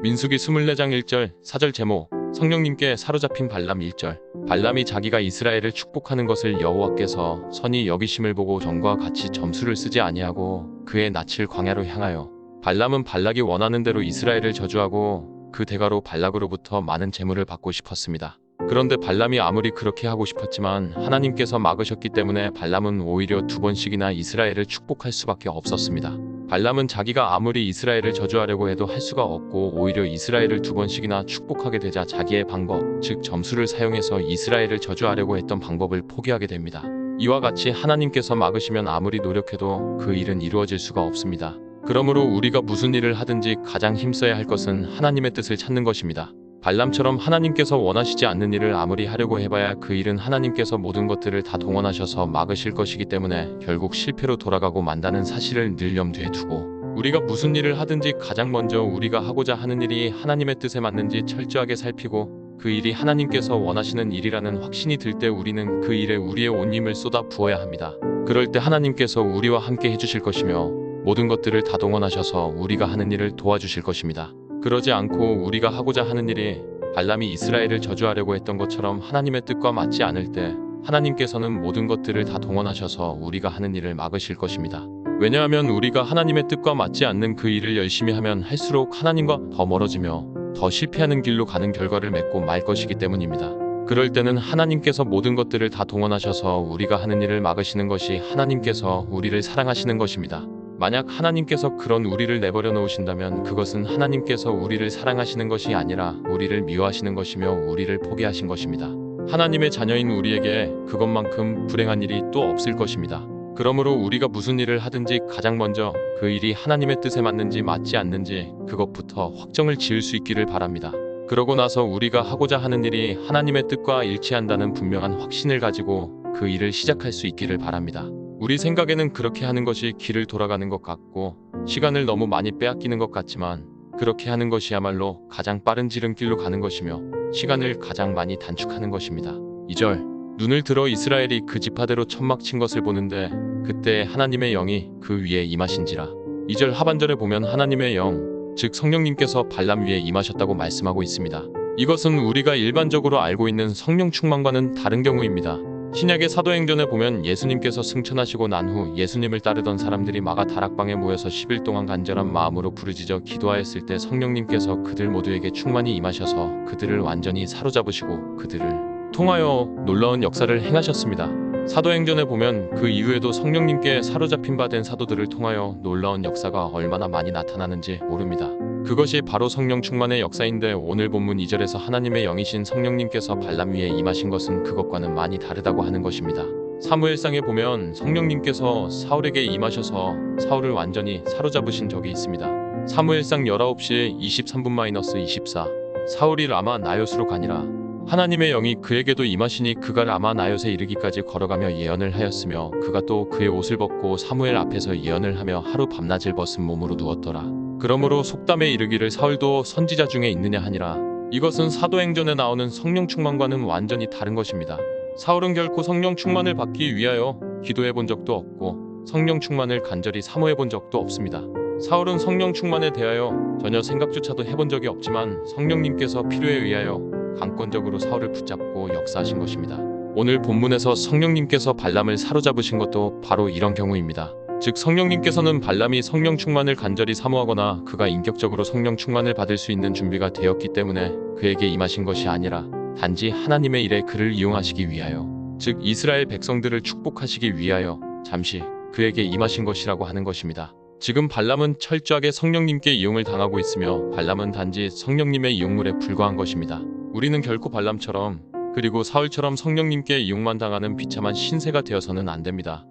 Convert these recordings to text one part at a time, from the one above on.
민수기 24장 1절 4절 제목 성령님께 사로잡힌 발람 1절 발람이 자기가 이스라엘을 축복하는 것을 여호와께서 선히 여기심을 보고 전과 같이 점수를 쓰지 아니하고 그의 낯을 광야로 향하여 발람은 발락이 원하는 대로 이스라엘을 저주하고 그 대가로 발락으로부터 많은 재물을 받고 싶었습니다. 그런데 발람이 아무리 그렇게 하고 싶었지만 하나님께서 막으셨기 때문에 발람은 오히려 두 번씩이나 이스라엘을 축복할 수밖에 없었습니다. 발람은 자기가 아무리 이스라엘을 저주하려고 해도 할 수가 없고 오히려 이스라엘을 두 번씩이나 축복하게 되자 자기의 방법, 즉 점수를 사용해서 이스라엘을 저주하려고 했던 방법을 포기하게 됩니다. 이와 같이 하나님께서 막으시면 아무리 노력해도 그 일은 이루어질 수가 없습니다. 그러므로 우리가 무슨 일을 하든지 가장 힘써야 할 것은 하나님의 뜻을 찾는 것입니다. 발람처럼 하나님께서 원하시지 않는 일을 아무리 하려고 해봐야 그 일은 하나님께서 모든 것들을 다 동원하셔서 막으실 것이기 때문에 결국 실패로 돌아가고 만다는 사실을 늘 염두에 두고 우리가 무슨 일을 하든지 가장 먼저 우리가 하고자 하는 일이 하나님의 뜻에 맞는지 철저하게 살피고 그 일이 하나님께서 원하시는 일이라는 확신이 들 때 우리는 그 일에 우리의 온 힘을 쏟아 부어야 합니다. 그럴 때 하나님께서 우리와 함께 해주실 것이며 모든 것들을 다 동원하셔서 우리가 하는 일을 도와주실 것입니다. 그러지 않고 우리가 하고자 하는 일이 발람이 이스라엘을 저주하려고 했던 것처럼 하나님의 뜻과 맞지 않을 때 하나님께서는 모든 것들을 다 동원하셔서 우리가 하는 일을 막으실 것입니다. 왜냐하면 우리가 하나님의 뜻과 맞지 않는 그 일을 열심히 하면 할수록 하나님과 더 멀어지며 더 실패하는 길로 가는 결과를 맺고 말 것이기 때문입니다. 그럴 때는 하나님께서 모든 것들을 다 동원하셔서 우리가 하는 일을 막으시는 것이 하나님께서 우리를 사랑하시는 것입니다. 만약 하나님께서 그런 우리를 내버려 놓으신다면 그것은 하나님께서 우리를 사랑하시는 것이 아니라 우리를 미워하시는 것이며 우리를 포기하신 것입니다. 하나님의 자녀인 우리에게 그것만큼 불행한 일이 또 없을 것입니다. 그러므로 우리가 무슨 일을 하든지 가장 먼저 그 일이 하나님의 뜻에 맞는지 맞지 않는지 그것부터 확정을 지을 수 있기를 바랍니다. 그러고 나서 우리가 하고자 하는 일이 하나님의 뜻과 일치한다는 분명한 확신을 가지고 그 일을 시작할 수 있기를 바랍니다. 우리 생각에는 그렇게 하는 것이 길을 돌아가는 것 같고 시간을 너무 많이 빼앗기는 것 같지만 그렇게 하는 것이야말로 가장 빠른 지름길로 가는 것이며 시간을 가장 많이 단축하는 것입니다. 2절 눈을 들어 이스라엘이 그 지파대로 천막 친 것을 보는데 그때 하나님의 영이 그 위에 임하신지라 2절 하반절에 보면 하나님의 영, 즉 성령님께서 발람 위에 임하셨다고 말씀하고 있습니다. 이것은 우리가 일반적으로 알고 있는 성령 충만과는 다른 경우입니다. 신약의 사도행전에 보면 예수님께서 승천하시고 난 후 예수님을 따르던 사람들이 마가 다락방에 모여서 10일 동안 간절한 마음으로 부르짖어 기도하였을 때 성령님께서 그들 모두에게 충만히 임하셔서 그들을 완전히 사로잡으시고 그들을 통하여 놀라운 역사를 행하셨습니다. 사도행전에 보면 그 이후에도 성령님께 사로잡힌 바 된 사도들을 통하여 놀라운 역사가 얼마나 많이 나타나는지 모릅니다. 그것이 바로 성령 충만의 역사인데 오늘 본문 2절에서 하나님의 영이신 성령님께서 발람 위에 임하신 것은 그것과는 많이 다르다고 하는 것입니다. 사무엘상에 보면 성령님께서 사울에게 임하셔서 사울을 완전히 사로잡으신 적이 있습니다. 사무엘상 19시 23분-24 사울이 라마 나요스로 가니라 하나님의 영이 그에게도 임하시니 그가 라마 나요스에 이르기까지 걸어가며 예언을 하였으며 그가 또 그의 옷을 벗고 사무엘 앞에서 예언을 하며 하루 밤낮을 벗은 몸으로 누웠더라. 그러므로 속담에 이르기를 사울도 선지자 중에 있느냐 하니라. 이것은 사도행전에 나오는 성령 충만과는 완전히 다른 것입니다. 사울은 결코 성령 충만을 받기 위하여 기도해 본 적도 없고 성령 충만을 간절히 사모해 본 적도 없습니다. 사울은 성령 충만에 대하여 전혀 생각조차도 해본 적이 없지만 성령님께서 필요에 의하여 강권적으로 사울을 붙잡고 역사하신 것입니다. 오늘 본문에서 성령님께서 발람을 사로잡으신 것도 바로 이런 경우입니다. 즉 성령님께서는 발람이 성령 충만을 간절히 사모하거나 그가 인격적으로 성령 충만을 받을 수 있는 준비가 되었기 때문에 그에게 임하신 것이 아니라 단지 하나님의 일에 그를 이용하시기 위하여 즉 이스라엘 백성들을 축복하시기 위하여 잠시 그에게 임하신 것이라고 하는 것입니다. 지금 발람은 철저하게 성령님께 이용을 당하고 있으며 발람은 단지 성령님의 이용물에 불과한 것입니다. 우리는 결코 발람처럼 그리고 사울처럼 성령님께 이용만 당하는 비참한 신세가 되어서는 안 됩니다.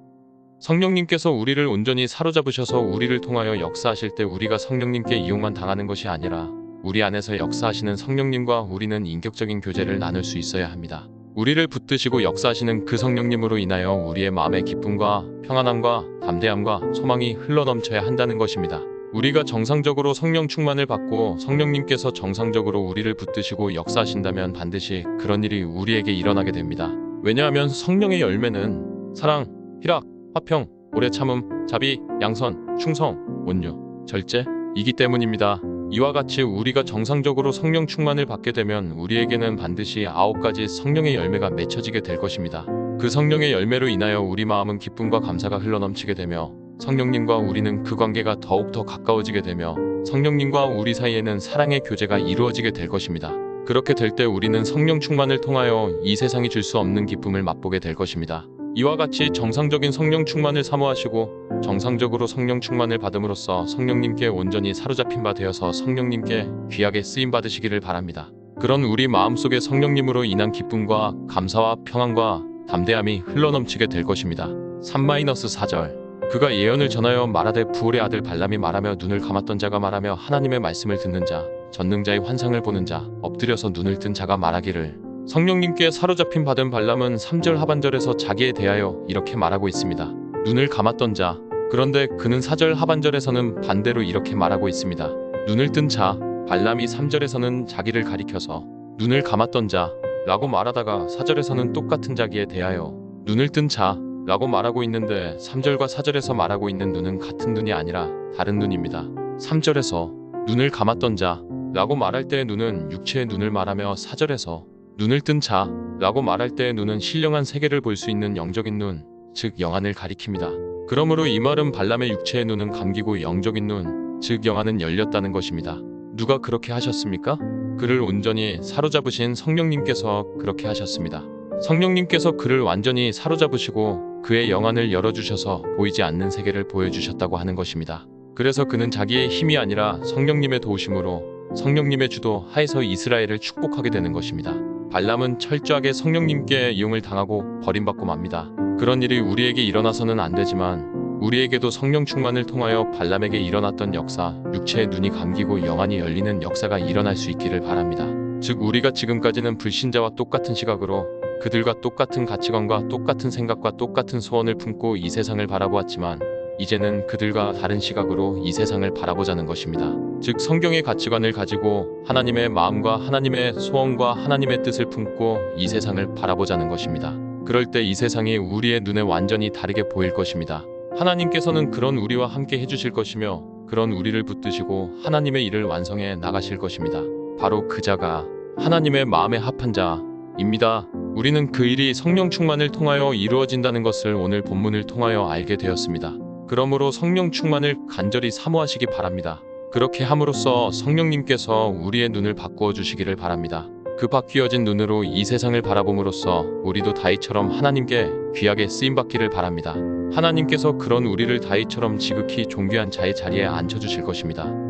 성령님께서 우리를 온전히 사로잡으셔서 우리를 통하여 역사하실 때 우리가 성령님께 이용만 당하는 것이 아니라 우리 안에서 역사하시는 성령님과 우리는 인격적인 교제를 나눌 수 있어야 합니다. 우리를 붙드시고 역사하시는 그 성령님으로 인하여 우리의 마음의 기쁨과 평안함과 담대함과 소망이 흘러넘쳐야 한다는 것입니다. 우리가 정상적으로 성령 충만을 받고 성령님께서 정상적으로 우리를 붙드시고 역사하신다면 반드시 그런 일이 우리에게 일어나게 됩니다. 왜냐하면 성령의 열매는 사랑, 희락, 화평, 오래 참음, 자비, 양선, 충성, 온유, 절제 이기 때문입니다. 이와 같이 우리가 정상적으로 성령 충만을 받게 되면 우리에게는 반드시 아홉 가지 성령의 열매가 맺혀지게 될 것입니다. 그 성령의 열매로 인하여 우리 마음은 기쁨과 감사가 흘러넘치게 되며 성령님과 우리는 그 관계가 더욱 더 가까워지게 되며 성령님과 우리 사이에는 사랑의 교제가 이루어지게 될 것입니다. 그렇게 될 때 우리는 성령 충만을 통하여 이 세상이 줄 수 없는 기쁨을 맛보게 될 것입니다. 이와 같이 정상적인 성령 충만을 사모하시고 정상적으로 성령 충만을 받음으로써 성령님께 온전히 사로잡힌 바 되어서 성령님께 귀하게 쓰임 받으시기를 바랍니다. 그런 우리 마음속에 성령님으로 인한 기쁨과 감사와 평안과 담대함이 흘러넘치게 될 것입니다. 3-4절 그가 예언을 전하여 말하되 부올의 아들 발람이 말하며 눈을 감았던 자가 말하며 하나님의 말씀을 듣는 자 전능자의 환상을 보는 자 엎드려서 눈을 뜬 자가 말하기를 성령님께 사로잡힌 받은 발람은 3절 하반절에서 자기에 대하여 이렇게 말하고 있습니다. 눈을 감았던 자 그런데 그는 4절 하반절에서는 반대로 이렇게 말하고 있습니다. 눈을 뜬 자 발람이 3절에서는 자기를 가리켜서 눈을 감았던 자 라고 말하다가 4절에서는 똑같은 자기에 대하여 눈을 뜬 자 라고 말하고 있는데 3절과 4절에서 말하고 있는 눈은 같은 눈이 아니라 다른 눈입니다. 3절에서 눈을 감았던 자 라고 말할 때의 눈은 육체의 눈을 말하며 4절에서 눈을 뜬 자 라고 말할 때의 눈은 신령한 세계를 볼 수 있는 영적인 눈, 즉 영안을 가리킵니다. 그러므로 이 말은 발람의 육체의 눈은 감기고 영적인 눈, 즉 영안은 열렸다는 것입니다. 누가 그렇게 하셨습니까? 그를 온전히 사로잡으신 성령님께서 그렇게 하셨습니다. 성령님께서 그를 완전히 사로잡으시고 그의 영안을 열어주셔서 보이지 않는 세계를 보여주셨다고 하는 것입니다. 그래서 그는 자기의 힘이 아니라 성령님의 도우심으로 성령님의 주도 하에서 이스라엘을 축복하게 되는 것입니다. 발람은 철저하게 성령님께 이용을 당하고 버림받고 맙니다. 그런 일이 우리에게 일어나서는 안 되지만 우리에게도 성령 충만을 통하여 발람에게 일어났던 역사, 육체의 눈이 감기고 영안이 열리는 역사가 일어날 수 있기를 바랍니다. 즉 우리가 지금까지는 불신자와 똑같은 시각으로 그들과 똑같은 가치관과 똑같은 생각과 똑같은 소원을 품고 이 세상을 바라보았지만 이제는 그들과 다른 시각으로 이 세상을 바라보자는 것입니다. 즉 성경의 가치관을 가지고 하나님의 마음과 하나님의 소원과 하나님의 뜻을 품고 이 세상을 바라보자는 것입니다. 그럴 때 이 세상이 우리의 눈에 완전히 다르게 보일 것입니다. 하나님께서는 그런 우리와 함께 해주실 것이며 그런 우리를 붙드시고 하나님의 일을 완성해 나가실 것입니다. 바로 그 자가 하나님의 마음에 합한 자입니다. 우리는 그 일이 성령 충만을 통하여 이루어진다는 것을 오늘 본문을 통하여 알게 되었습니다. 그러므로 성령 충만을 간절히 사모하시기 바랍니다. 그렇게 함으로써 성령님께서 우리의 눈을 바꾸어 주시기를 바랍니다. 그 바뀌어진 눈으로 이 세상을 바라봄으로써 우리도 다이처럼 하나님께 귀하게 쓰임 받기를 바랍니다. 하나님께서 그런 우리를 다이처럼 지극히 존귀한 자의 자리에 앉혀 주실 것입니다.